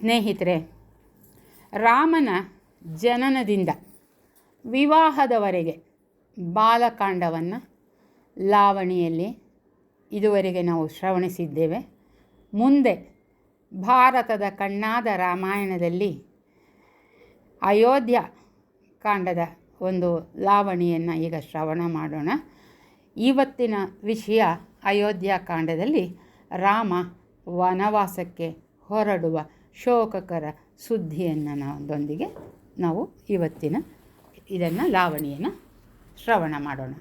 ಸ್ನೇಹಿತರೆ, ರಾಮನ ಜನನದಿಂದ ವಿವಾಹದವರೆಗೆ ಬಾಲಕಾಂಡವನ್ನು ಲಾವಣಿಯಲ್ಲಿ ಇದುವರೆಗೆ ನಾವು ಶ್ರವಣಿಸಿದ್ದೇವೆ. ಮುಂದೆ ಭಾರತದ ಕಣ್ಣಾದ ರಾಮಾಯಣದಲ್ಲಿ ಅಯೋಧ್ಯ ಕಾಂಡದ ಒಂದು ಲಾವಣಿಯನ್ನು ಈಗ ಶ್ರವಣ ಮಾಡೋಣ. ಇವತ್ತಿನ ವಿಷಯ ಅಯೋಧ್ಯ ಕಾಂಡದಲ್ಲಿ ರಾಮ ವನವಾಸಕ್ಕೆ ಹೊರಡುವ ಶೋಕಕರ ಸುದ್ದಿಯನ್ನು ನಾವೊಂದಿಗೆ ನಾವು ಇವತ್ತಿನ ಇದನ್ನು ಲಾವಣಿಯನ್ನು ಶ್ರವಣ ಮಾಡೋಣ.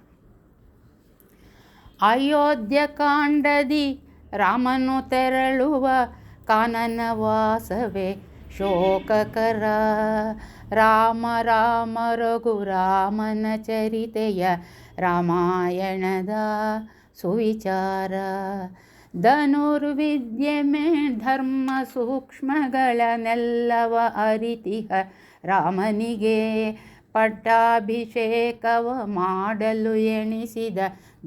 ಅಯೋಧ್ಯ ಕಾಂಡದಿ ರಾಮನು ತೆರಳುವ ಕಾನನ ವಾಸವೇ ಶೋಕಕರ. ರಾಮ ರಾಮ ರಘುರಾಮನ ಚರಿತೆಯ ರಾಮಾಯಣದ ಸುವಿಚಾರ. ಧನುರ್ವಿದ್ಯೆ ಮೇ ಧರ್ಮ ಸೂಕ್ಷ್ಮಗಳನ್ನೆಲ್ಲವ ಅರಿತಿಹ. ರಾಮನಿಗೆ ಪಟ್ಟಾಭಿಷೇಕವ ಮಾಡಲು ಎಣಿಸಿದ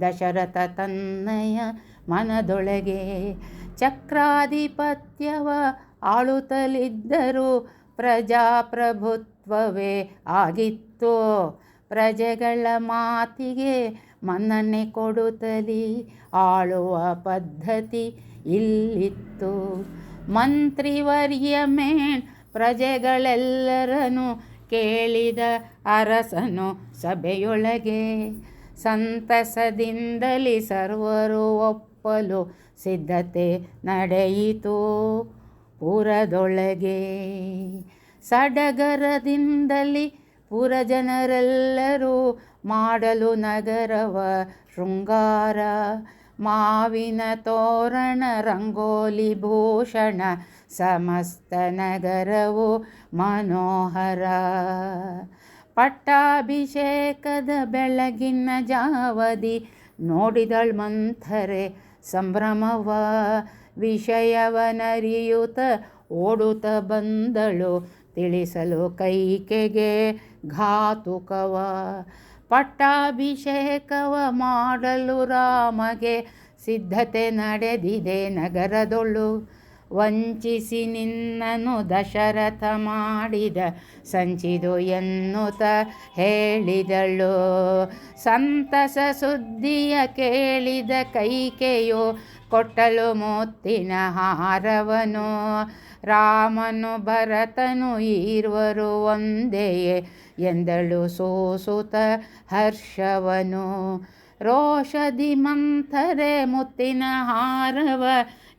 ದಶರಥ ತನ್ನಯ ಮನದೊಳಗೆ ಚಕ್ರಾಧಿಪತ್ಯವ ಆಳುತ್ತಲಿದ್ದರೂ ಪ್ರಜಾಪ್ರಭುತ್ವವೇ ಆಗಿತ್ತು. ಪ್ರಜೆಗಳ ಮಾತಿಗೆ ಮನ್ನಣೆ ಕೊಡುತ್ತಲಿ, ಆಳುವ ಪದ್ಧತಿ ಇಲ್ಲಿತ್ತು. ಮಂತ್ರಿವರ್ಯ ಮೇಣ್ ಪ್ರಜೆಗಳೆಲ್ಲರನ್ನು ಕೇಳಿದ ಅರಸನು ಸಭೆಯೊಳಗೆ, ಸಂತಸದಿಂದಲಿ ಸರ್ವರು ಒಪ್ಪಲು ಸಿದ್ಧತೆ ನಡೆಯಿತು. ಪುರದೊಳಗೆ ಸಡಗರದಿಂದಲಿ ಪುರಜನರೆಲ್ಲರೂ ಮಾಡಲು ನಗರವ ಶೃಂಗಾರ, ಮಾವಿನ ತೋರಣ, ರಂಗೋಲಿ ಭೂಷಣ, ಸಮಸ್ತ ನಗರವು ಮನೋಹರ. ಪಟ್ಟಾಭಿಷೇಕದ ಬೆಳಗಿನ ಜಾವದಿ, ನೋಡಿದಳ್ ಮಂಥರೆ ಸಂಭ್ರಮವ, ವಿಷಯವನರಿಯುತ ಓಡುತ್ತ ಬಂದಳು, ತಿಳಿಸಲು ಕೈಕೆಗೆ ಘಾತುಕವ. ಪಟ್ಟಾಭಿಷೇಕವ ಮಾಡಲು ರಾಮಗೆ ಸಿದ್ಧತೆ ನಡೆದಿದೆ ನಗರದೊಳು. ವಂಚಿಸಿ ನಿನ್ನನು ದಶರಥ ಮಾಡಿದ ಸಂಚಿದು ಎನ್ನುತ್ತ ಹೇಳಿದಳು. ಸಂತಸ ಸುದ್ದಿಯ ಕೇಳಿದ ಕೈಕೆಯು ಕೊಟ್ಟಲು ಮುತ್ತಿನ ಹಾರವನು. ರಾಮನು ಭರತನು ಈರ್ವರು ಒಂದೆಯೇ ಎಂದಳು ಸೋಸುತ ಹರ್ಷವನು. ರೋಷದಿ ಮಂಥರೆ ಮುತ್ತಿನ ಹಾರವ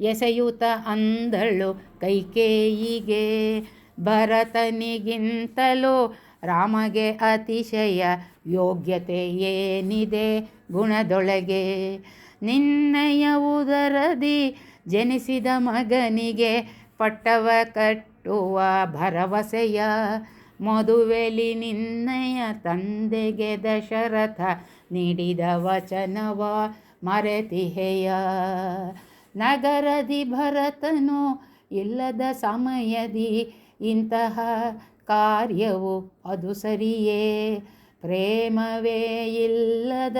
ಎಸೆಯುತ ಅಂದಳು ಕೈಕೇಯಿಗೆ. ಭರತನಿಗಿಂತಲೂ ರಾಮಗೆ ಅತಿಶಯ ಯೋಗ್ಯತೆ ಏನಿದೆ ಗುಣದೊಳಗೆ. ನಿನ್ನಯ ಉದರದಿ ಜನಿಸಿದ ಮಗನಿಗೆ ಪಟ್ಟವ ಕಟ್ಟುವ ಭರವಸೆಯ ಮದುವೆಲಿ ನಿನ್ನಯ ತಂದೆಗೆ ದಶರಥ ನೀಡಿದ ವಚನವ ಮರೆತಿಹೆಯ. ನಗರದಿ ಭರತನು ಇಲ್ಲದ ಸಮಯದಿ ಇಂತಹ ಕಾರ್ಯವು ಅದು ಸರಿಯೇ? ಪ್ರೇಮವೇ ಇಲ್ಲದ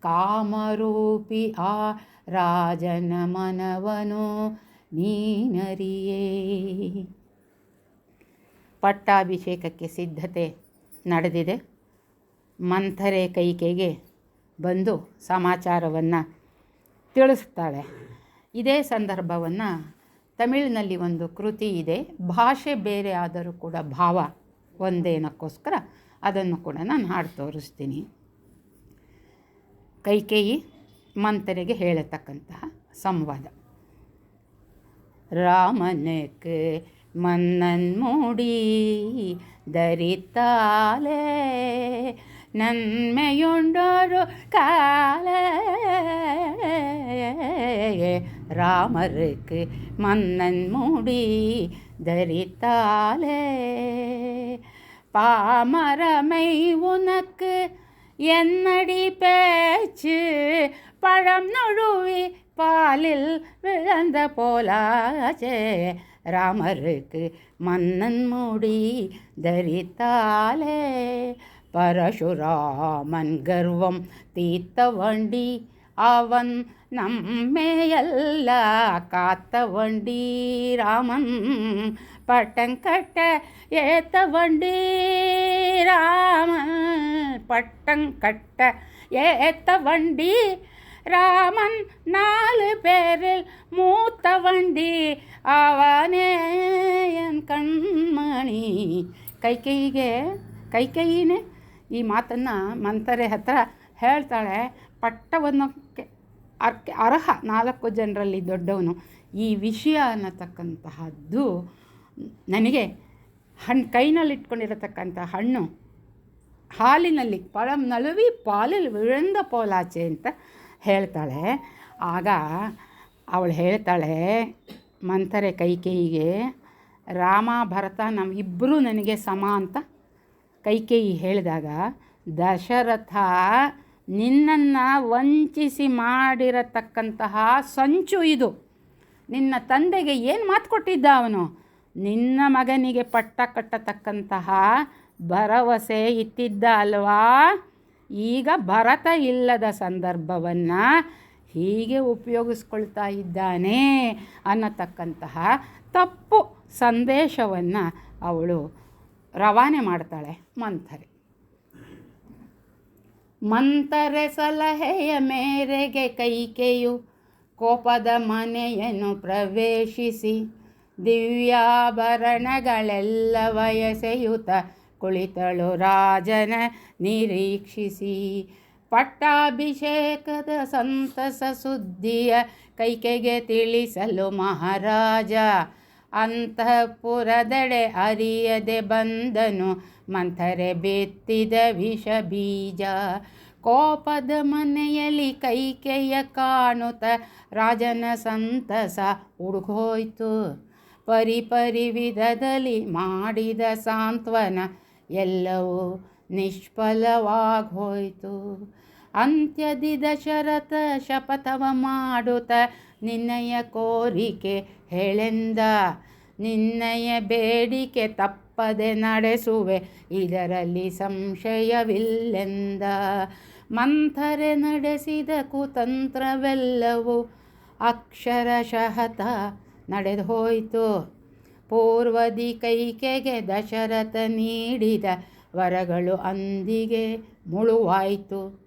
ಕಾಮರೂಪಿ ಆ ರಾಜನ ಮನವನು ನೀನರಿಯೇ. ಪಟ್ಟಾಭಿಷೇಕಕ್ಕೆ ಸಿದ್ಧತೆ ನಡೆದಿದೆ. ಮಂಥರೆ ಕೈಕೆಗೆ ಬಂದು ಸಮಾಚಾರವನ್ನು ತಿಳಿಸ್ತಾಳೆ ಇದೇ ಸಂದರ್ಭವನ್ನು ತಮಿಳಿನಲ್ಲಿ ಒಂದು ಕೃತಿ ಇದೆ. ಭಾಷೆ ಬೇರೆ ಆದರೂ ಕೂಡ ಭಾವ ಒಂದೇನಕ್ಕೋಸ್ಕರ ಅದನ್ನು ಕೂಡ ನಾನು ಹಾಡು ತೋರಿಸ್ತೀನಿ. ಕೈಕೇಯಿ ಮಂಥರೆಗೆ ಹೇಳತಕ್ಕಂತಹ ಸಂವಾದ. ராமனுக்கு மன்னன் மூடி தரித்தாலே நன்மையுண்டொரு கால. ராமருக்கு மன்னன் மூடி தரித்தாலே பாமரமை உனக்கு என்னடி பேச்சு? பழம் நழுவி பாலில் விழந்த போலாச்சே. ராமருக்கு மன்னன் மூடி தரித்தாலே. பரசுராமன் கர்வம் தீர்த்த வண்டி அவன் நம்மையெಲ್ಲ காத்த வண்டி. ராமன் பட்டங்கட்ட ஏத்த வண்டி. ராமன் பட்டங்கட்ட ஏத்த வண்டி. ராமன் நாலு பேரில் மூத்த வண்டி ಅವನೇ ಎನ್ ಕಣ್ಮಣಿ ಕೈಕೈಗೆ ಕೈಕೈನೇ ಈ ಮಾತನ್ನು ಮಂತರೆ ಹತ್ರ ಹೇಳ್ತಾಳೆ ಪಟ್ಟವನ್ನು ಅರ್ಕೆ ಅರ್ಹ ನಾಲ್ಕು ಜನರಲ್ಲಿ ದೊಡ್ಡವನು ಈ ವಿಷಯ ಅನ್ನತಕ್ಕಂತಹದ್ದು ನನಗೆ ಹಣ್ಣು ಕೈನಲ್ಲಿ ಇಟ್ಕೊಂಡಿರತಕ್ಕಂಥ ಹಣ್ಣು ಹಾಲಿನಲ್ಲಿ ಪಳಂ ನಳುವಿ ಪಾಲಿಲ್ ವಿಳಂದ ಪೋಲಾಚೆ ಅಂತ ಹೇಳ್ತಾಳೆ. ಆಗ ಅವಳು ಹೇಳ್ತಾಳೆ, ಮಂಥರೆ ಕೈಕೇಯಿಗೆ ರಾಮ, ಭರತ ನಾವಿಬ್ಬರೂ ನನಗೆ ಸಮ ಅಂತ ಕೈಕೇಯಿ ಹೇಳಿದಾಗ, ದಶರಥ, ನಿನ್ನನ್ನು ವಂಚಿಸಿ ಮಾಡಿರತಕ್ಕಂತಹ ಸಂಚು ಇದು. ನಿನ್ನ ತಂದೆಗೆ ಏನು ಮಾತು ಕೊಟ್ಟಿದ್ದ ಅವನು? ನಿನ್ನ ಮಗನಿಗೆ ಪಟ್ಟ ಕಟ್ಟತಕ್ಕಂತಹ ಭರವಸೆ ಇತ್ತಿದ್ದ ಅಲ್ವಾ? ಈಗ ಭರತ ಇಲ್ಲದ ಸಂದರ್ಭವನ್ನು ಹೀಗೆ ಉಪಯೋಗಿಸ್ಕೊಳ್ತಾ ಇದ್ದಾನೆ ಅನ್ನತಕ್ಕಂತಹ ತಪ್ಪು ಸಂದೇಶವನ್ನು ಅವಳು ರವಾನೆ ಮಾಡ್ತಾಳೆ ಮಂಥರೆ. ಮಂಥರೆ ಸಲಹೆಯ ಮೇರೆಗೆ ಕೈಕೆಯು ಕೋಪದ ಮನೆಯನ್ನು ಪ್ರವೇಶಿಸಿ ದಿವ್ಯಾಭರಣಗಳೆಲ್ಲ ವಯಸೆಯುತ ಕುಳಿತಳು ರಾಜನ ನಿರೀಕ್ಷಿಸಿ. ಪಟ್ಟಾಭಿಷೇಕದ ಸಂತಸ ಸುದ್ದಿಯ ಕೈಕೆಗೆ ತಿಳಿಸಲು ಮಹಾರಾಜ ಅಂತಃಪುರದೆಡೆ ಅರಿಯದೆ ಬಂದನು. ಮಂಥರೆ ಬಿತ್ತಿದ ವಿಷ ಬೀಜ ಕೋಪದ ಮನೆಯಲ್ಲಿ ಕೈಕೆಯ ಕಾಣುತ್ತ ರಾಜನ ಸಂತಸ ಉಡುಗೋಯ್ತು. ಪರಿ ಪರಿ ವಿಧದಲ್ಲಿ ಮಾಡಿದ ಸಾಂತ್ವನ ಎಲ್ಲವೂ ನಿಷ್ಫಲವಾಗೋಯ್ತು. ಅಂತ್ಯದಿ ದಶರಥ ಶಪಥವ ಮಾಡುತ್ತ ನಿನ್ನಯ ಕೋರಿಕೆ ಹೇಳೆಂದ. ನಿನ್ನಯ ಬೇಡಿಕೆ ತಪ್ಪದೆ ನಡೆಸುವೆ, ಇದರಲ್ಲಿ ಸಂಶಯವಿಲ್ಲೆಂದ. ಮಂಥರೆ ನಡೆಸಿದ ಕುತಂತ್ರವೆಲ್ಲವೂ ಅಕ್ಷರಶಃತ ನಡೆದು ಹೋಯಿತು ಪೂರ್ವದಿ ಕೈಕೆಗೆ ದಶರಥ ನೀಡಿದ ವರಗಳು ಅಂದಿಗೆ ಮುಳುವಾಯಿತು.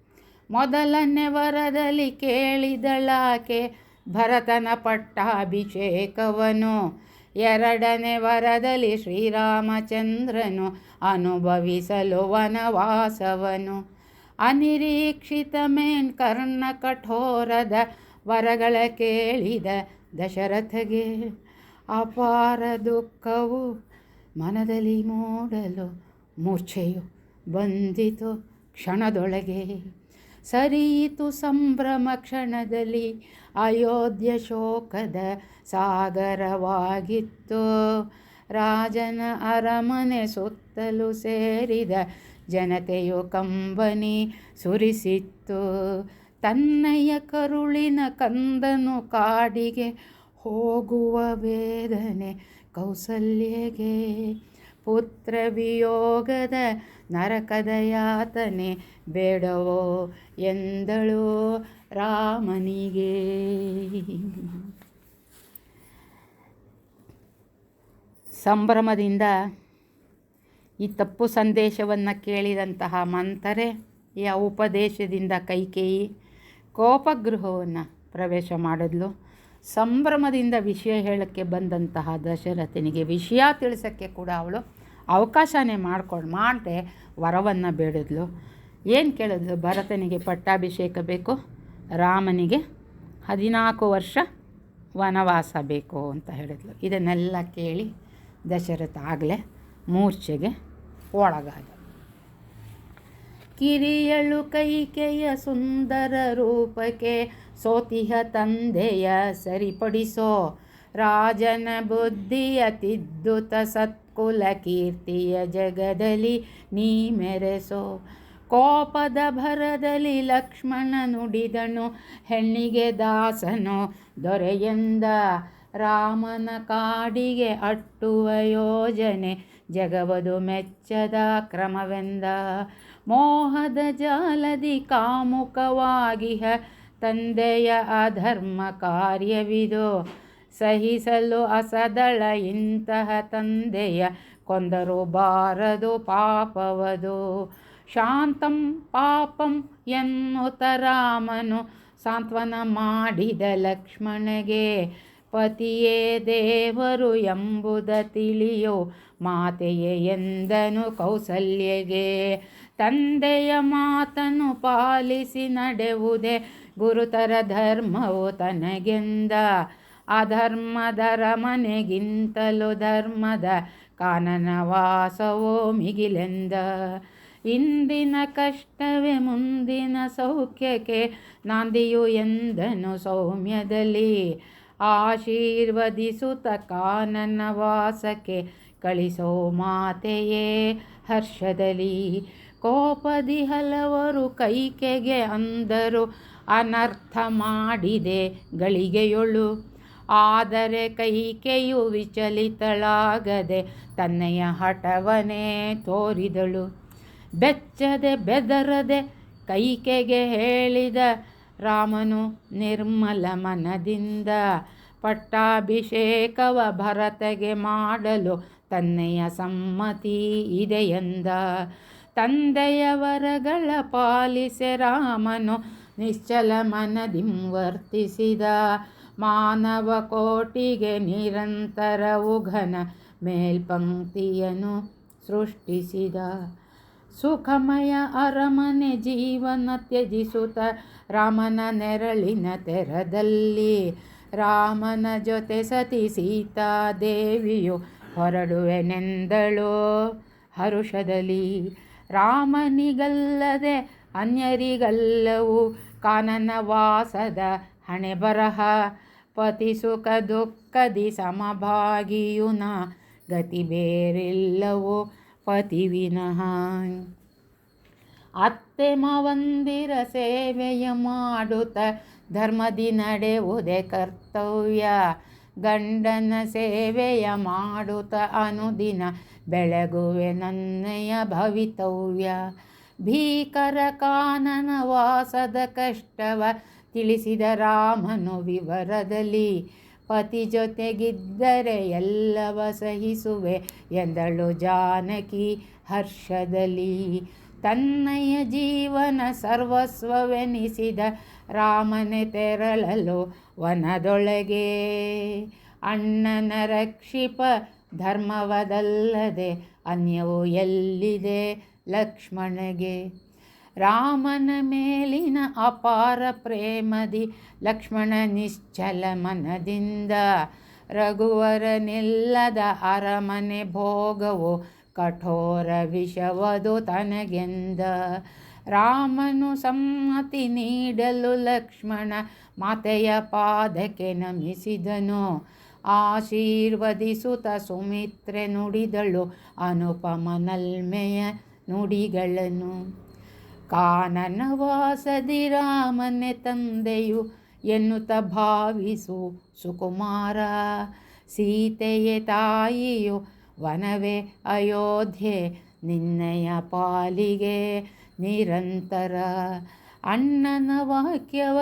ಮೊದಲನೇ ವರದಲ್ಲಿ ಕೇಳಿದಳಾಕೆ ಭರತನ ಪಟ್ಟಾಭಿಷೇಕವನು. ಎರಡನೇ ವರದಲ್ಲಿ ಶ್ರೀರಾಮಚಂದ್ರನು ಅನುಭವಿಸಲು ವನವಾಸವನು. ಅನಿರೀಕ್ಷಿತ ಮೇನ್ ಕರ್ಣ ಕಠೋರದ ವರಗಳ ಕೇಳಿದ ದಶರಥಗೆ ಅಪಾರ ದುಃಖವು ಮನದಲ್ಲಿ ಮೂಡಲು ಮೂರ್ಛೆಯು ಬಂದಿತು ಕ್ಷಣದೊಳಗೆ. ಸರಿಯಿತು ಸಂಭ್ರಮ ಕ್ಷಣದಲ್ಲಿ ಅಯೋಧ್ಯ ಶೋಕದ ಸಾಗರವಾಗಿತ್ತು. ರಾಜನ ಅರಮನೆ ಸುತ್ತಲೂ ಸೇರಿದ ಜನತೆಯು ಕಂಬನಿ ಸುರಿಸಿತ್ತು. ತನ್ನಯ್ಯ ಕರುಳಿನ ಕಂದನು ಕಾಡಿಗೆ ಹೋಗುವ ವೇದನೆ ಕೌಸಲ್ಯಗೆ. ಪುತ್ರ ವಿಯೋಗದ ನರಕದ ಯಾತನೆ ಬೇಡವೋ ಎಂದಳು ರಾಮನಿಗೆ. ಸಂಭ್ರಮದಿಂದ ಈ ತಪ್ಪು ಸಂದೇಶವನ್ನು ಕೇಳಿದಂತಹ ಈ ಉಪದೇಶದಿಂದ ಕೈಕೇಯಿ ಕೋಪಗೃಹವನ್ನು ಪ್ರವೇಶ ಮಾಡಿದ್ಲು. ಸಂಭ್ರಮದಿಂದ ವಿಷಯ ಹೇಳೋಕ್ಕೆ ಬಂದಂತಹ ದಶರಥನಿಗೆ ವಿಷಯ ತಿಳಿಸೋಕ್ಕೆ ಕೂಡ ಅವಳು ಅವಕಾಶನೇ ಮಾಡ್ಕೊಂಡು ಮಾಡದೆ ವರವನ್ನು ಬೇಡಿದ್ಲು. ಏನು ಕೇಳಿದ್ಲು? ಭರತನಿಗೆ ಪಟ್ಟಾಭಿಷೇಕ ಬೇಕು, ರಾಮನಿಗೆ ಹದಿನಾಲ್ಕು ವರ್ಷ ವನವಾಸ ಬೇಕು ಅಂತ ಹೇಳಿದ್ಲು. ಇದನ್ನೆಲ್ಲ ಕೇಳಿ ದಶರಥ ಆಗಲೇ ಮೂರ್ಛೆಗೆ ಒಳಗಾದ. ಕಿರಿಯಳು ಕೈಕೆಯ ಸುಂದರ ರೂಪಕ್ಕೆ ಸೋತಿಹ ತಂದೆಯ ಸರಿಪಡಿಸೋ ರಾಜನ ಬುದ್ಧಿಯ ತಿದ್ದುತ ಸತ್ಕುಲ ಕೀರ್ತಿಯ ಜಗದಲ್ಲಿ ನೀ ಮೆರೆಸೋ. ಕೋಪದ ಭರದಲ್ಲಿ ಲಕ್ಷ್ಮಣ ನುಡಿದನು, ಹೆಣ್ಣಿಗೆ ದಾಸನು ದೊರೆಯಂದ ರಾಮನ ಕಾಡಿಗೆ ಅಟ್ಟುವ ಯೋಜನೆ ಜಗವದು ಮೆಚ್ಚದ ಕ್ರಮವೆಂದ. ಮೋಹದ ಜಾಲದಿ ಕಾಮುಕವಾಗಿಹ ತಂದೆಯ ಅಧರ್ಮ ಕಾರ್ಯವಿದು. ಸಹಿಸಲು ಅಸದಳ ಇಂತಹ ತಂದೆಯ ಕೊಂದರು ಬಾರದು ಪಾಪವದು. ಶಾಂತಂ ಪಾಪಂ ಎನ್ನುತ ರಾಮನು ಸಾಂತ್ವನ ಮಾಡಿದ ಲಕ್ಷ್ಮಣಗೆ, ಪತಿಯೇ ದೇವರು ಎಂಬುದ ತಿಳಿಯೋ ಮಾತೆಯೇ ಎಂದನು ಕೌಸಲ್ಯಗೆ. ತಂದೆಯ ಮಾತನ್ನು ಪಾಲಿಸಿ ನಡೆವುದೇ ಗುರುತರ ಧರ್ಮವು ತನಗೆಂದ. ಅಧರ್ಮದರ ಮನೆಗಿಂತಲೂ ಧರ್ಮದ ಕಾನನ ವಾಸವೋ ಮಿಗಿಲೆಂದ. ಇಂದಿನ ಕಷ್ಟವೇ ಮುಂದಿನ ಸೌಖ್ಯಕ್ಕೆ ನಾಂದಿಯು ಎಂದನು ಸೌಮ್ಯದಲ್ಲಿ. ಆಶೀರ್ವದಿಸುತ್ತ ಕಾನನ ವಾಸಕ್ಕೆ ಕಳಿಸೋ ಮಾತೆಯೇ ಹರ್ಷದಲ್ಲಿ. ಕೋಪದಿ ಹಲವರು ಕೈಕೆಗೆ ಅಂದರು, ಅನರ್ಥ ಮಾಡಿದೆ ಗಳಿಗೆಯೊಳು. ಆದರೆ ಕೈಕೆಯು ವಿಚಲಿತಳಾಗದೆ ತನ್ನೆಯ ಹಠವನೇ ತೋರಿದಳು. ಬೆಚ್ಚದೆ ಬೆದರದೆ ಕೈಕೆಗೆ ಹೇಳಿದ ರಾಮನು ನಿರ್ಮಲ ಮನದಿಂದ ಪಟ್ಟಾಭಿಷೇಕವ ಭರತೆಗೆ ಮಾಡಲು ತನ್ನೆಯ ಸಮ್ಮತಿ ಇದೆಯಂದ ತಂದೆಯ ವರಗಳ ಪಾಲಿಸೆ ರಾಮನು ನಿಶ್ಚಲ ಮನದಿಂ ವರ್ತಿಸಿದ. ಮಾನವ ಕೋಟಿಗೆ ನಿರಂತರ ಉಘನ ಮೇಲ್ಪಂಕ್ತಿಯನ್ನು ಸೃಷ್ಟಿಸಿದ. ಸುಖಮಯ ಅರಮನೆ ಜೀವನ ತ್ಯಜಿಸುತ್ತ ರಾಮನ ನೆರಳಿನ ತೆರದಲ್ಲಿ ರಾಮನ ಜೊತೆ ಸತಿ ಸೀತಾದೇವಿಯು ಹೊರಡುವೆನೆಂದಳು ಹರುಷದಲ್ಲಿ. ರಾಮನಿಗಲ್ಲದೆ ಅನ್ಯರಿಗಲ್ಲವು ಕಾನನ ವಾಸದ ಹಣೆ ಬರಹ ಪತಿ ಸುಖ ದುಃಖದಿ ಸಮಭಾಗಿಯುನ ಗತಿ ಬೇರಿಲ್ಲವೋ ಪತಿ ಅತ್ತೆ ಮಾವಂದಿರ ಸೇವೆಯ ಮಾಡುತ್ತ ಧರ್ಮದಿ ನಡೆಯುವುದೇ ಕರ್ತವ್ಯ. ಗಂಡನ ಸೇವೆಯ ಮಾಡುತ್ತ ಅನುದಿನ ಬೆಳಗುವೆ ನನ್ನಯ ಭವಿತವ್ಯ. ಭೀಕರ ಕಾನನ ವಾಸದ ಕಷ್ಟವ ತಿಳಿಸಿದ ರಾಮನು ವಿವರದಲ್ಲಿ, ಪತಿ ಜೊತೆಗಿದ್ದರೆ ಎಲ್ಲವ ಸಹಿಸುವೆ ಎಂದಳು ಜಾನಕಿ ಹರ್ಷದಲ್ಲಿ. ತನ್ನಯ ಜೀವನ ಸರ್ವಸ್ವವೆನಿಸಿದ ರಾಮನೆ ತೆರಳಲು ವನದೊಳಗೆ ಅಣ್ಣನ ರಕ್ಷಿಪ ಧರ್ಮವದಲ್ಲದೆ ಅನ್ಯವು ಎಲ್ಲಿದೆ ಲಕ್ಷ್ಮಣಗೆ? ರಾಮನ ಮೇಲಿನ ಅಪಾರ ಪ್ರೇಮದಿ ಲಕ್ಷ್ಮಣ ನಿಶ್ಚಲ ಮನದಿಂದ ರಘುವರನಿಲ್ಲದ ಅರಮನೆ ಭೋಗವು ಕಠೋರ ವಿಷವದು ತನಗೆಂದ. ರಾಮನು ಸಮ್ಮತಿ ನೀಡಲು ಲಕ್ಷ್ಮಣ ಮಾತೆಯ ಪಾದಕ್ಕೆ ನಮಿಸಿದನು. ಆಶೀರ್ವದಿಸುತ್ತ ಸುಮಿತ್ರೆ ನುಡಿದಳು, ಅನುಪಮನಲ್ಮೆಯ ನುಡಿಗಳನ್ನು. ಕಾನನ ವಾಸದಿ ರಾಮನೆ ತಂದೆಯು ಎನ್ನುತ್ತ ಭಾವಿಸು, ಸುಕುಮಾರ ಸೀತೆಯ ತಾಯಿಯು ವನವೇ ಅಯೋಧ್ಯೆ, ನಿನ್ನೆಯ ಪಾಲಿಗೆ ನಿರಂತರ. ಅಣ್ಣನ ವಾಕ್ಯವ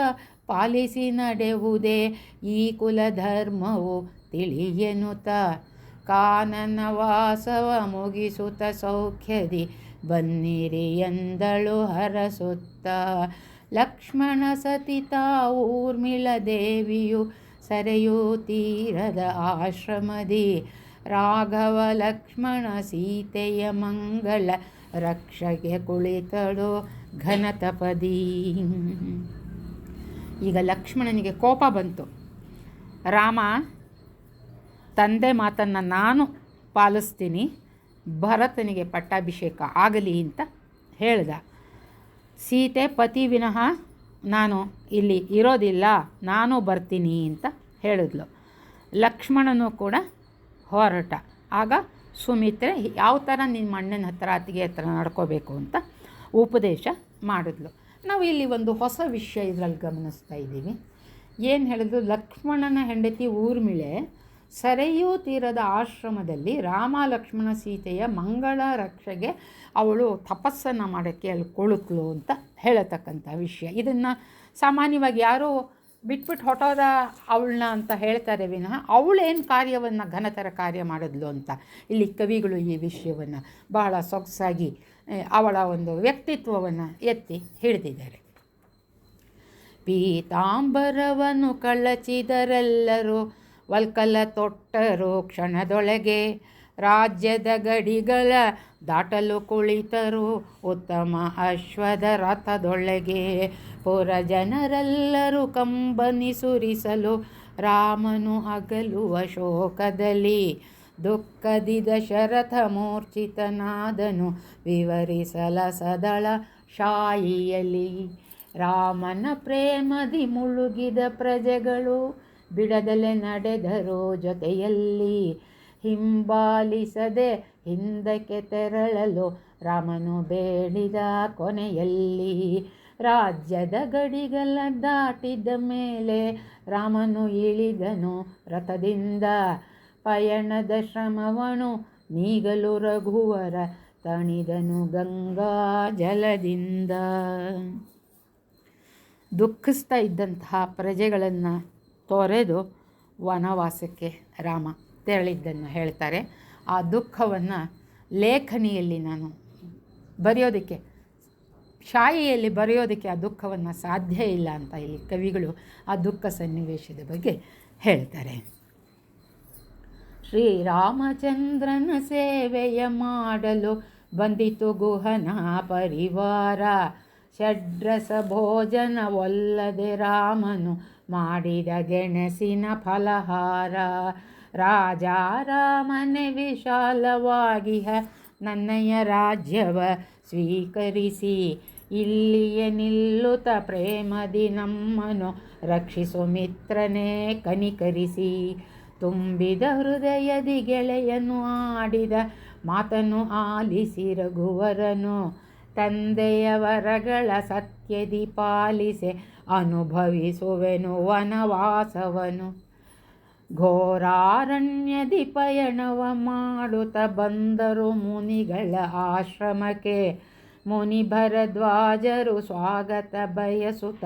ಪಾಲಿಸಿ ನಡೆವುದೇ ಈ ಕುಲಧರ್ಮವು ತಿಳಿಯನುತ ಕಾನನ ವಾಸವ ಮುಗಿಸುತ್ತ ಸೌಖ್ಯದಿ ಬನ್ನಿರಿ ಎಂದಳು ಹರಸುತ್ತ. ಲಕ್ಷ್ಮಣ ಸತಿತ ಊರ್ಮಿಳ ದೇವಿಯು ಸರೆಯೂ ತೀರದ ಆಶ್ರಮದಿ. ರಾಘವ ಲಕ್ಷ್ಮಣ ಸೀತೆಯ ಮಂಗಳ ರಕ್ಷಗೆ ಕುಳಿತಳು ಘನತಪದಿ. ಈಗ ಲಕ್ಷ್ಮಣನಿಗೆ ಕೋಪ ಬಂತು. ರಾಮ, ತಂದೆ ಮಾತನ್ನು ನಾನು ಪಾಲಿಸ್ತೀನಿ, ಭರತನಿಗೆ ಪಟ್ಟಾಭಿಷೇಕ ಆಗಲಿ ಅಂತ ಹೇಳ್ದ. ಸೀತೆ ಪತಿ ವಿನಃ, ನಾನು ಇಲ್ಲಿ ಇರೋದಿಲ್ಲ, ನಾನು ಬರ್ತೀನಿ ಅಂತ ಹೇಳಿದ್ಲು. ಲಕ್ಷ್ಮಣನು ಕೂಡ ಹೊರಟ. ಆಗ ಸುಮಿತ್ರೆ, ಯಾವ ಥರ ನಿನ್ನ ಮಣ್ಣಿನ ಹತ್ರ ಅತ್ತಿಗೆ ಹತ್ರ ನಡ್ಕೋಬೇಕು ಅಂತ ಉಪದೇಶ ಮಾಡಿದ್ಲು. ನಾವು ಇಲ್ಲಿ ಒಂದು ಹೊಸ ವಿಷಯ ಇದರಲ್ಲಿ ಗಮನಿಸ್ತಾ ಇದ್ದೀವಿ. ಏನು ಹೇಳಿದ್ರು, ಲಕ್ಷ್ಮಣನ ಹೆಂಡತಿ ಊರ್ಮಿಳೆ ಸರೆಯೂ ತೀರದ ಆಶ್ರಮದಲ್ಲಿ ರಾಮ ಲಕ್ಷ್ಮಣ ಸೀತೆಯ ಮಂಗಳ ರಕ್ಷೆಗೆ ಅವಳು ತಪಸ್ಸನ್ನು ಮಾಡೋಕ್ಕೆ ಅಲ್ಲಿ ಕೊಳುತ್ಲು ಅಂತ ಹೇಳತಕ್ಕಂಥ ವಿಷಯ. ಇದನ್ನು ಸಾಮಾನ್ಯವಾಗಿ ಯಾರೂ ಬಿಟ್ಬಿಟ್ಟು ಹೊಟ್ಟೋದ ಅವಳನ್ನ ಅಂತ ಹೇಳ್ತಾರೆ ವಿನಃ ಅವಳೇನು ಕಾರ್ಯವನ್ನು ಘನತರ ಕಾರ್ಯ ಮಾಡಿದ್ಲು ಅಂತ. ಇಲ್ಲಿ ಕವಿಗಳು ಈ ವಿಷಯವನ್ನು ಬಹಳ ಸೊಗಸಾಗಿ ಅವಳ ಒಂದು ವ್ಯಕ್ತಿತ್ವವನ್ನು ಎತ್ತಿ ಹಿಡಿದಿದ್ದಾರೆ. ಪೀತಾಂಬರವನ್ನು ಕಳಚಿದರೆಲ್ಲರೂ, ವಲ್ಕಲ ತೊಟ್ಟರು ಕ್ಷಣದೊಳಗೆ ರಾಜ್ಯದ ಗಡಿಗಳ ದಾಟಲು ಕುಳಿತರು, ಉತ್ತಮ ಅಶ್ವದ ರಥದೊಳಗೆ ಪುರ ಜನರೆಲ್ಲರೂ ಕಂಬನಿ ಸುರಿಸಲು ರಾಮನು ಅಗಲುವ ಶೋಕದಲ್ಲಿ ದುಃಖದಿ ದಶರಥ ಮೂರ್ಛಿತನಾದನು ವಿವರಿಸಲ ಸದಳ ಶಾಯಿಯಲಿ ರಾಮನ ಪ್ರೇಮದಿ ಮುಳುಗಿದ ಪ್ರಜೆಗಳು ಬಿಡದಲೆ ನಡೆದರು ಜೊತೆಯಲ್ಲಿ ಹಿಂಬಾಲಿಸದೆ ಹಿಂದಕ್ಕೆ ತೆರಳಲು ರಾಮನು ಬೇಡಿದ ಕೊನೆಯಲ್ಲಿ ರಾಜ್ಯದ ಗಡಿಗಳ ದಾಟಿದ ಮೇಲೆ ರಾಮನು ಇಳಿದನು ರಥದಿಂದ ಪಯಣದ ಶ್ರಮವನು ನೀಗಲು ರಘುವರ ತಣಿದನು ಗಂಗಾ ಜಲದಿಂದ. ದುಃಖಿಸ್ತಾ ಇದ್ದಂತಹ ಪ್ರಜೆಗಳನ್ನು ತೊರೆದು ವನವಾಸಕ್ಕೆ ರಾಮ ತೆರಳಿದ್ದನ್ನು ಹೇಳ್ತಾರೆ. ಆ ದುಃಖವನ್ನು ಲೇಖನಿಯಲ್ಲಿ ನಾನು ಬರೆಯೋದಕ್ಕೆ ಶಾಯಿಯಲ್ಲಿ ಬರೆಯೋದಕ್ಕೆ ಆ ದುಃಖವನ್ನು ಸಾಧ್ಯ ಇಲ್ಲ ಅಂತ ಇಲ್ಲಿ ಕವಿಗಳು ಆ ದುಃಖ ಸನ್ನಿವೇಶದ ಬಗ್ಗೆ ಹೇಳ್ತಾರೆ. ಶ್ರೀರಾಮಚಂದ್ರನ ಸೇವೆಯ ಮಾಡಲು ಬಂದಿತು ಗುಹನ ಪರಿವಾರ. ಷಡ್ರಸ ಭೋಜನವೊಲ್ಲದೆ ರಾಮನು ಮಾಡಿದ ಗೆಣಸಿನ ಫಲಹಾರ. ರಾಜಾರಾಮನೆ ವಿಶಾಲವಾಗಿಹ, ನನ್ನಯ ರಾಜ್ಯವ ಸ್ವೀಕರಿಸಿ. ಇಲ್ಲಿಯೇ ನಿಲ್ಲುತ್ತ ಪ್ರೇಮದಿ ನಮ್ಮನು ರಕ್ಷಿಸು ಮಿತ್ರನೇ, ಕನಿಕರಿಸಿ. ತುಂಬಿದ ಹೃದಯದಿ ಗೆಳೆಯನು ಆಡಿದ ಮಾತನು ಆಲಿಸಿ ರಘುವರನು. ತಂದೆಯ ವರಗಳ ಸತ್ಯದಿ ಪಾಲಿಸೆ ಅನುಭವಿಸುವೆನು ವನವಾಸವನು. ಘೋರಾರಣ್ಯದಿ ಪಯಣವ ಮಾಡುತ್ತ ಬಂದರು ಮುನಿಗಳ ಆಶ್ರಮಕ್ಕೆ. ಮುನಿ ಭರದ್ವಾಜರು ಸ್ವಾಗತ ಬಯಸುತ್ತ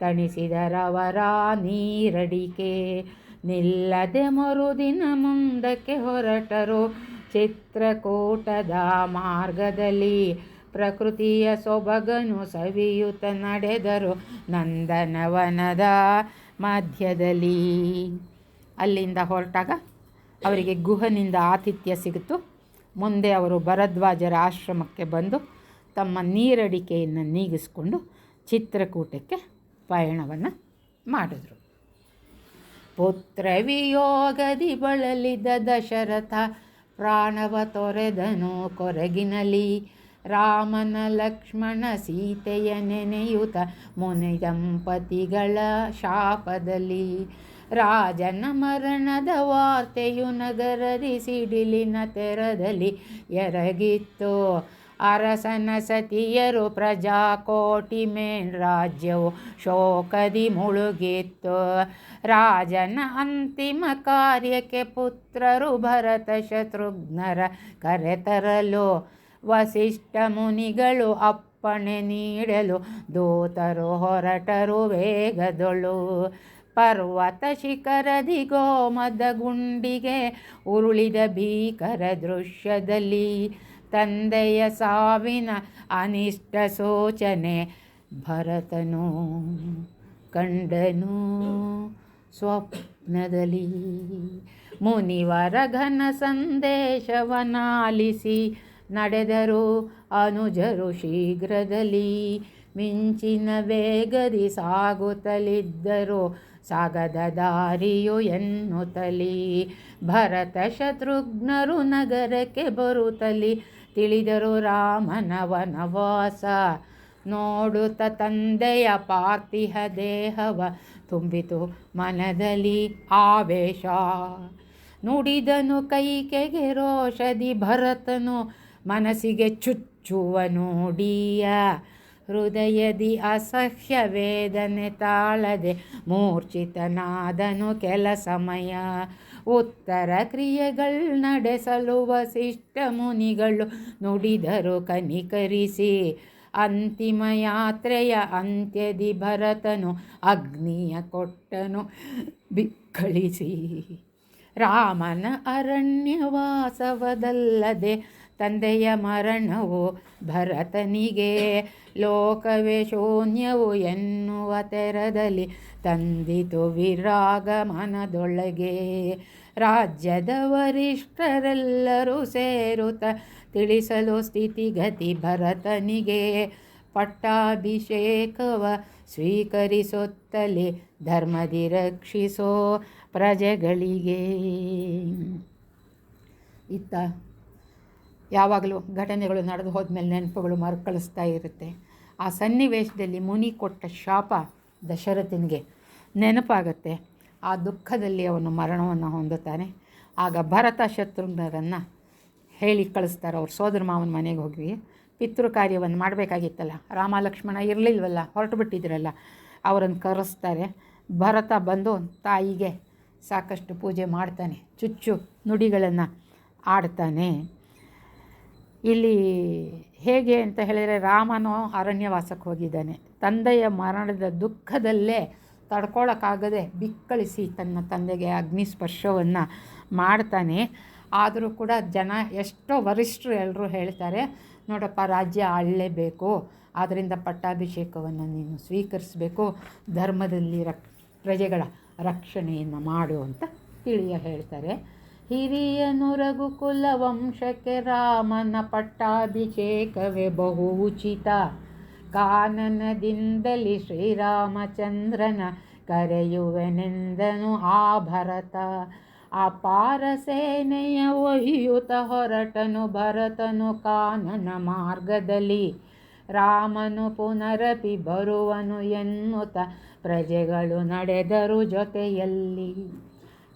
ತಣಿಸಿದರವರ ನೀರಡಿಕೆ. ನಿಲ್ಲದೆ ಮರುದಿನ ಮುಂದಕ್ಕೆ ಹೊರಟರು ಚಿತ್ರಕೂಟದ ಮಾರ್ಗದಲ್ಲಿ. ಪ್ರಕೃತಿಯ ಸೊಬಗನು ಸವಿಯುತ ನಡೆದರು ನಂದನವನದ ಮಧ್ಯದಲ್ಲಿ. ಅಲ್ಲಿಂದ ಹೊರಟಾಗ ಅವರಿಗೆ ಗುಹನಿಂದ ಆತಿಥ್ಯ ಸಿಗುತ್ತು ಮುಂದೆ ಅವರು ಭರದ್ವಾಜರ ಆಶ್ರಮಕ್ಕೆ ಬಂದು ತಮ್ಮ ನೀರಡಿಕೆಯನ್ನು ನೀಗಿಸ್ಕೊಂಡು ಚಿತ್ರಕೂಟಕ್ಕೆ ಪಯಣವನ್ನು ಮಾಡಿದರು. ಪುತ್ರವಿಯೋಗದಿ ಬಳಲಿದ ದಶರಥ ಪ್ರಾಣವ ತೊರೆದನು ಕೊರಗಿನಲಿ. ರಾಮನ ಲಕ್ಷ್ಮಣ ಸೀತೆಯ ನೆನೆಯುತ ಮುನಿ ದಂಪತಿಗಳ ಶಾಪದಲ್ಲಿ ರಾಜನ ಮರಣದ ವಾರ್ತೆಯು ನಗರದಿ ಸಿಡಿಲಿನ ತೆರದಲ್ಲಿ ಎರಗಿತ್ತು. ಅರಸನ ಸತಿಯರು ಪ್ರಜಾಕೋಟಿ ಮೇನ್ ರಾಜ್ಯವು ಶೋಕದಿ ಮುಳುಗಿತ್ತು. ರಾಜನ ಅಂತಿಮ ಕಾರ್ಯಕ್ಕೆ ಪುತ್ರರು ಭರತ ಶತ್ರುಘ್ನರ ಕರೆತರಲು, ವಸಿಷ್ಠ ಮುನಿಗಳು ಅಪ್ಪಣೆ ನೀಡಲು, ದೂತರು ಹೊರಟರು ವೇಗದೊಳು. ಪರ್ವತ ಶಿಖರದಿ ಗೋಮದ ಗುಂಡಿಗೆ ಉರುಳಿದ ಭೀಕರ ದೃಶ್ಯದಲ್ಲಿ ತಂದೆಯ ಸಾವಿನ ಅನಿಷ್ಟ ಸೂಚನೆ. ಭರತನು ಕಂಡನು ಸ್ವಪ್ನದಲ್ಲಿ. ಮುನಿವರ ಘನ ಸಂದೇಶವನಾಲಿಸಿ ನಡೆದರು ಅನುಜರು ಶೀಘ್ರದಲ್ಲಿ. ಮಿಂಚಿನ ವೇಗದಿ ಸಾಗುತ್ತಲಿದ್ದರು ಸಾಗದ ದಾರಿಯು ಎನ್ನುತ್ತಲಿ. ಭರತ ಶತ್ರುಘ್ನರು ನಗರಕ್ಕೆ ಬರುತ್ತಲಿ. ತಿಳಿದರು ರಾಮನ ವನವಾಸ. ನೋಡುತ್ತ ತಂದೆಯ ಪಾರ್ಥಿಹ ದೇಹವ ತುಂಬಿತು ಮನದಲ್ಲಿ ಆವೇಶ. ನುಡಿದನು ಕೈಕೆಗೆ ರೋಷದಿ ಭರತನು ಮನಸ್ಸಿಗೆ ಚುಚ್ಚುವ ನೋಡಿಯ ಹೃದಯದಿ ಅಸಹ್ಯ ವೇದನೆ ತಾಳದೆ ಮೂರ್ಛಿತನಾದನು ಕೆಲ ಸಮಯ. ಉತ್ತರ ಕ್ರಿಯೆಗಳು ನಡೆಸಲು ವಸಿಷ್ಠ ಮುನಿಗಳು ನುಡಿದರು ಕನಿಕರಿಸಿ. ಅಂತಿಮ ಯಾತ್ರೆಯ ಅಂತ್ಯದಿ ಭರತನು ಅಗ್ನಿಯ ಕೊಟ್ಟನು ಬಿಕ್ಕಳಿಸಿ. ರಾಮನ ಅರಣ್ಯವಾಸವದಲ್ಲದೆ ತಂದೆಯ ಮರಣವು ಭರತನಿಗೆ. ಲೋಕವೇ ಶೂನ್ಯವು ಎನ್ನುವ ತೆರದಲ್ಲಿ ತಂದಿತು ವಿರಾಗ ಮನದೊಳಗೆ ರಾಜ್ಯದ ವರಿಷ್ಠರೆಲ್ಲರೂ ಸೇರುತ್ತ ತಿಳಿಸಲು ಸ್ಥಿತಿಗತಿ ಭರತನಿಗೆ. ಪಟ್ಟಾಭಿಷೇಕವ ಸ್ವೀಕರಿಸುತ್ತಲೇ ಧರ್ಮದಿ ರಕ್ಷಿಸೋ ಪ್ರಜೆಗಳಿಗೆ. ಇತ್ತ ಯಾವಾಗಲೂ ಘಟನೆಗಳು ನಡೆದು ಹೋದ್ಮೇಲೆ ನೆನಪುಗಳು ಮರುಕಳಿಸ್ತಾ ಇರುತ್ತೆ. ಆ ಸನ್ನಿವೇಶದಲ್ಲಿ ಮುನಿ ಕೊಟ್ಟ ಶಾಪ ದಶರಥನಿಗೆ ನೆನಪಾಗತ್ತೆ. ಆ ದುಃಖದಲ್ಲಿ ಅವನು ಮರಣವನ್ನು ಹೊಂದುತ್ತಾನೆ. ಆಗ ಭರತ ಶತ್ರುಘ್ನರನ್ನು ಹೇಳಿ ಕಳಿಸ್ತಾರೆ. ಅವ್ರ ಸೋದರ ಮಾವನ ಮನೆಗೆ ಹೋಗಿ ಪಿತೃ ಕಾರ್ಯವನ್ನು ಮಾಡಬೇಕಾಗಿತ್ತಲ್ಲ. ರಾಮ ಲಕ್ಷ್ಮಣ ಇರಲಿಲ್ವಲ್ಲ? ಹೊರಟು ಬಿಟ್ಟಿದ್ರಲ್ಲ. ಅವರನ್ನು ಕರೆಸ್ತಾರೆ. ಭರತ ಬಂದು ತಾಯಿಗೆ ಸಾಕಷ್ಟು ಪೂಜೆ ಮಾಡ್ತಾನೆ. ಚುಚ್ಚು ನುಡಿಗಳನ್ನು ಆಡ್ತಾನೆ. ಇಲ್ಲಿ ಹೇಗೆ ಅಂತ ಹೇಳಿದರೆ ರಾಮನು ಅರಣ್ಯವಾಸಕ್ಕೆ ಹೋಗಿದ್ದಾನೆ. ತಂದೆಯ ಮರಣದ ದುಃಖದಲ್ಲೇ ತಡ್ಕೊಳ್ಳೋಕ್ಕಾಗದೆ ಬಿಕ್ಕಳಿಸಿ ತನ್ನ ತಂದೆಗೆ ಅಗ್ನಿ ಸ್ಪರ್ಶವನ್ನು ಮಾಡ್ತಾನೆ. ಆದರೂ ಕೂಡ ಜನ ಎಷ್ಟೋ ವರಿಷ್ಠರು ಎಲ್ಲರೂ ಹೇಳ್ತಾರೆ, ನೋಡಪ್ಪ ರಾಜ್ಯ ಆಳಲೇಬೇಕು ಆದ್ದರಿಂದ ಪಟ್ಟಾಭಿಷೇಕವನ್ನು ನೀನು ಸ್ವೀಕರಿಸಬೇಕು, ಧರ್ಮದಲ್ಲಿ ರಕ್, ಪ್ರಜೆಗಳ ರಕ್ಷಣೆಯನ್ನು ಮಾಡು ಅಂತ ತಿಳಿಯ ಹೇಳ್ತಾರೆ. ಹಿರಿಯನು ರಘುಕುಲ ವಂಶಕ್ಕೆ ರಾಮನ ಪಟ್ಟಾಭಿಷೇಕವೇ ಬಹು ಉಚಿತ. ಕಾನನದಿಂದಲಿ ಶ್ರೀರಾಮಚಂದ್ರನ ಕರೆಯುವನೆಂದನು ಆ ಭರತ. ಅಪಾರ ಸೇನೆಯ ಒಯ್ಯುತ ಹೊರಟನು ಭರತನು ಕಾನನ ಮಾರ್ಗದಲ್ಲಿ. ರಾಮನು ಪುನರಪಿ ಬರುವನು ಎನ್ನುತ್ತ ಪ್ರಜೆಗಳು ನಡೆದರು ಜೊತೆಯಲ್ಲಿ.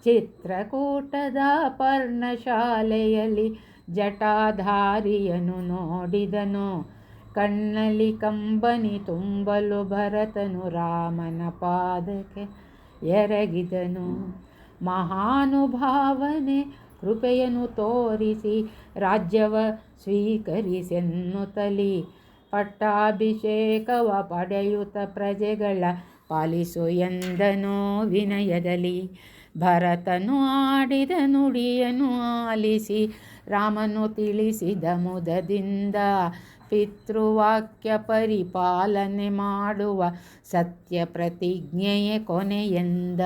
ಚಿತ್ರಕೂಟದ ಪರ್ಣಶಾಲೆಯಲ್ಲಿ ಜಟಾಧಾರಿಯನು ನೋಡಿದನು. ಕಣ್ಣಲ್ಲಿ ಕಂಬನಿ ತುಂಬಲು ಭರತನು ರಾಮನ ಪಾದಕ್ಕೆ ಎರಗಿದನು. ಮಹಾನುಭಾವನೆ ಕೃಪೆಯನ್ನು ತೋರಿಸಿ ರಾಜ್ಯವ ಸ್ವೀಕರಿಸೆನ್ನುತ್ತಲಿ. ಪಟ್ಟಾಭಿಷೇಕವ ಪಡೆಯುತ್ತ ಪ್ರಜೆಗಳ ಪಾಲಿಸು ಎಂದನೋ ವಿನಯದಲ್ಲಿ. ಭರತನು ಆಡಿದ ನುಡಿಯನ್ನು ಆಲಿಸಿ, ರಾಮನು ತಿಳಿಸಿದ ಮುದದಿಂದ ಪಿತೃವಾಕ್ಯ ಪರಿಪಾಲನೆ ಮಾಡುವ ಸತ್ಯ ಪ್ರತಿಜ್ಞೆಯೇ ಕೊನೆಯೆಂದ.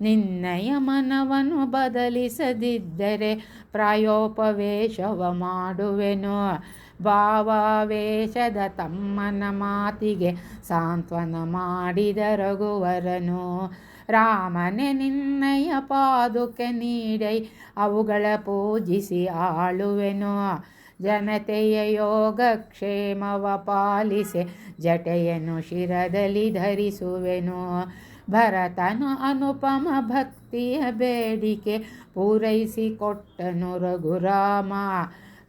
ನಿನ್ನಯ ಮನವನ್ನು ಬದಲಿಸದಿದ್ದರೆ ಪ್ರಾಯೋಪವೇಶವ ಮಾಡುವೆನು. ಭಾವಾವೇಶದ ತಮ್ಮನ ಮಾತಿಗೆ ಸಾಂತ್ವನ ಮಾಡಿದ ರಘುವರನು ರಾಮನೆ ನಿನ್ನಯ ಪಾದುಕೆ ನೀಡೈ, ಅವುಗಳ ಪೂಜಿಸಿ ಆಳುವೆನು. ಜನತೆಯ ಯೋಗಕ್ಷೇಮವ ಪಾಲಿಸೆ, ಜಟೆಯನ್ನು ಶಿರದಲ್ಲಿ ಧರಿಸುವೆನು. ಭರತನು ಅನುಪಮ ಭಕ್ತಿಯ ಬೇಡಿಕೆ ಪೂರೈಸಿಕೊಟ್ಟನು ರಘುರಾಮ.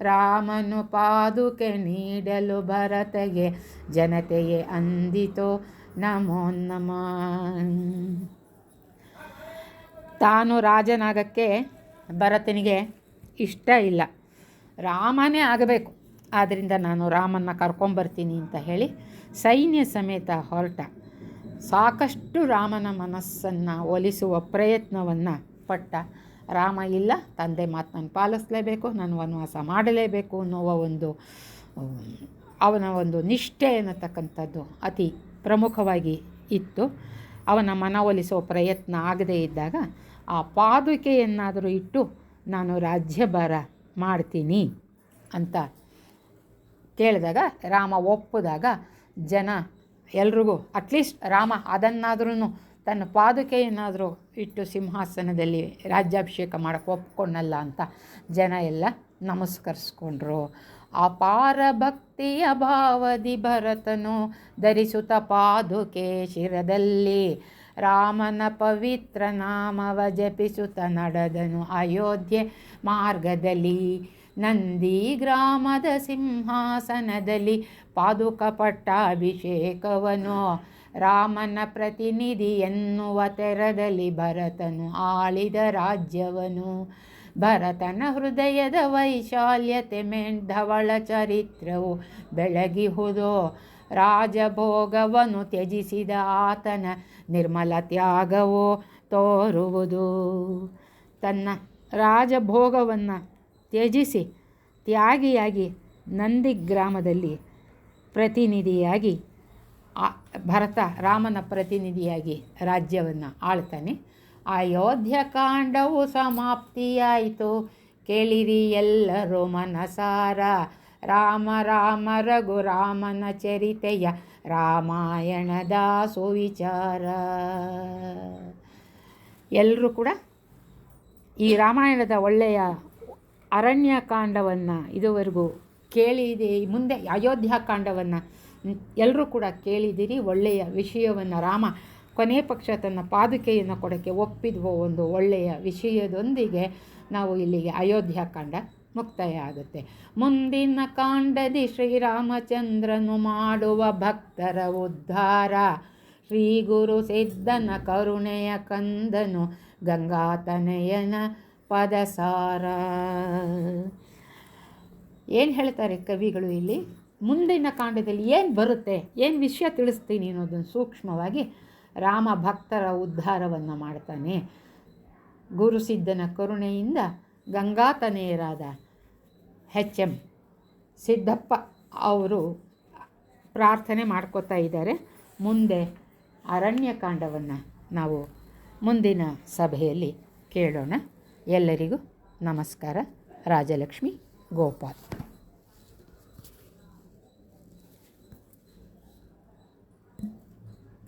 ರಾಮನು ಪಾದುಕೆ ನೀಡಲು ಭರತಗೆ ಜನತೆಯೇ ಅಂದಿತೋ. ನಮೋ ನಮ. ತಾನು ರಾಜನಾಗಕ್ಕೆ ಭರತನಿಗೆ ಇಷ್ಟ ಇಲ್ಲ. ರಾಮನೇ ಆಗಬೇಕು. ಆದ್ದರಿಂದ ನಾನು ರಾಮನ್ನ ಕರ್ಕೊಂಬರ್ತೀನಿ ಅಂತ ಹೇಳಿ ಸೈನ್ಯ ಸಮೇತ ಹೊರಟ. ಸಾಕಷ್ಟು ರಾಮನ ಮನಸ್ಸನ್ನು ಒಲಿಸುವ ಪ್ರಯತ್ನವನ್ನು ಪಟ್ಟ ರಾಮ, ಇಲ್ಲ, ತಂದೆ ಮಾತು ನಾನು ಪಾಲಿಸಲೇಬೇಕು, ನಾನು ವನವಾಸ ಮಾಡಲೇಬೇಕು ಅನ್ನುವ ಒಂದು, ಅವನ ಒಂದು ನಿಷ್ಠೆ ಅನ್ನತಕ್ಕಂಥದ್ದು ಅತಿ ಪ್ರಮುಖವಾಗಿ ಇತ್ತು. ಅವನ ಮನವೊಲಿಸುವ ಪ್ರಯತ್ನ ಆಗದೇ ಇದ್ದಾಗ ಆ ಪಾದುಕೆಯನ್ನಾದರೂ ಇಟ್ಟು ನಾನು ರಾಜ್ಯಭಾರ ಮಾಡ್ತೀನಿ ಅಂತ ಕೇಳಿದಾಗ ರಾಮ ಒಪ್ಪಿದಾಗ ಜನ ಎಲ್ರಿಗೂ ಅಟ್ಲೀಸ್ಟ್ ರಾಮ ಅದನ್ನಾದ್ರೂ ತನ್ನ ಪಾದುಕೆಯನ್ನಾದರೂ ಇಟ್ಟು ಸಿಂಹಾಸನದಲ್ಲಿ ರಾಜ್ಯಾಭಿಷೇಕ ಮಾಡೋಕ್ಕೆ ಒಪ್ಕೊಂಡಲ್ಲ ಅಂತ ಜನ ಎಲ್ಲ ನಮಸ್ಕರಿಸ್ಕೊಂಡ್ರು. ಅಪಾರ ಭಕ್ತಿಯ ಭಾವದಿ ಭರತನು ಧರಿಸುತ್ತ ಪಾದುಕೆ ಶಿರದಲ್ಲಿ ರಾಮನ ಪವಿತ್ರ ನಾಮವ ಜಪಿಸುತ್ತ ನಡೆದನು ಅಯೋಧ್ಯೆ ಮಾರ್ಗದಲ್ಲಿ. ನಂದಿ ಗ್ರಾಮದ ಸಿಂಹಾಸನದಲ್ಲಿ ಪಾದುಕ ಪಟ್ಟಾಭಿಷೇಕವನು ರಾಮನ ಪ್ರತಿನಿಧಿ ಎನ್ನುವ ತೆರದಲ್ಲಿ ಭರತನು ಆಳಿದ ರಾಜ್ಯವನು. ಭರತನ ಹೃದಯದ ವೈಶಾಲ್ಯತೆ ಮೆಂಧವಳ ಚರಿತ್ರವು ಬೆಳಗಿಹುದೋ. ರಾಜಭೋಗವನ್ನು ತ್ಯಜಿಸಿದ ಆತನ ನಿರ್ಮಲ ತ್ಯಾಗವೋ ತೋರುವುದು. ತನ್ನ ರಾಜಭೋಗವನ್ನು ತ್ಯಜಿಸಿ ತ್ಯಾಗಿಯಾಗಿ ನಂದಿ ಗ್ರಾಮದಲ್ಲಿ ಪ್ರತಿನಿಧಿಯಾಗಿ ಭರತ ರಾಮನ ಪ್ರತಿನಿಧಿಯಾಗಿ ರಾಜ್ಯವನ್ನು ಆಳ್ತಾನೆ. ಅಯೋಧ್ಯ ಕಾಂಡವು ಸಮಾಪ್ತಿಯಾಯಿತು. ಕೇಳಿರಿ ಎಲ್ಲರೂ ಮನಸಾರ. ರಾಮ ರಾಮ ರಘುರಾಮನ ಚರಿತೆಯ ರಾಮಾಯಣದ ಸುವಿಚಾರ ಎಲ್ಲರೂ ಕೂಡ ಈ ರಾಮಾಯಣದ ಒಳ್ಳೆಯ ಅರಣ್ಯಕಾಂಡವನ್ನು ಇದುವರೆಗೂ ಕೇಳಿದೆ. ಮುಂದೆ ಅಯೋಧ್ಯಾಕಾಂಡವನ್ನು ಎಲ್ಲರೂ ಕೂಡ ಕೇಳಿದ್ದೀರಿ ಒಳ್ಳೆಯ ವಿಷಯವನ್ನು ರಾಮ ಕೊನೆ ಪಕ್ಷ ತನ್ನ ಪಾದುಕೆಯನ್ನು ಕೊಡೋಕ್ಕೆ ಒಪ್ಪಿದ್ವೋ ಒಂದು ಒಳ್ಳೆಯ ವಿಷಯದೊಂದಿಗೆ ನಾವು ಇಲ್ಲಿಗೆ ಅಯೋಧ್ಯಾಕಾಂಡ ಮುಕ್ತಾಯ ಆಗುತ್ತೆ ಮುಂದಿನ ಕಾಂಡದಿ ಶ್ರೀರಾಮಚಂದ್ರನು ಮಾಡುವ ಭಕ್ತರ ಉದ್ಧಾರ. ಶ್ರೀ ಗುರು ಸಿದ್ಧನ ಕರುಣೆಯ ಕಂದನು ಗಂಗಾತನಯನ ಪದಸಾರ. ಏನು ಹೇಳ್ತಾರೆ ಕವಿಗಳು ಇಲ್ಲಿ? ಮುಂದಿನ ಕಾಂಡದಲ್ಲಿ ಏನು ಬರುತ್ತೆ, ಏನು ವಿಷಯ ತಿಳಿಸ್ತೀನಿ ಅನ್ನೋದನ್ನು ಸೂಕ್ಷ್ಮವಾಗಿ ರಾಮ ಭಕ್ತರ ಉದ್ಧಾರವನ್ನು ಮಾಡ್ತಾನೆ. ಗುರುಸಿದ್ಧನ ಕರುಣೆಯಿಂದ ಗಂಗಾತನೆಯರಾದ ಹೆಚ್ ಎಂ ಸಿದ್ದಪ್ಪ ಅವರು ಪ್ರಾರ್ಥನೆ ಮಾಡ್ಕೋತಾ ಇದ್ದಾರೆ. ಮುಂದೆ ಅರಣ್ಯಕಾಂಡವನ್ನು ನಾವು ಮುಂದಿನ ಸಭೆಯಲ್ಲಿ ಕೇಳೋಣ. ಎಲ್ಲರಿಗೂ ನಮಸ್ಕಾರ. ರಾಜಲಕ್ಷ್ಮಿ ಗೋಪಾಲ್.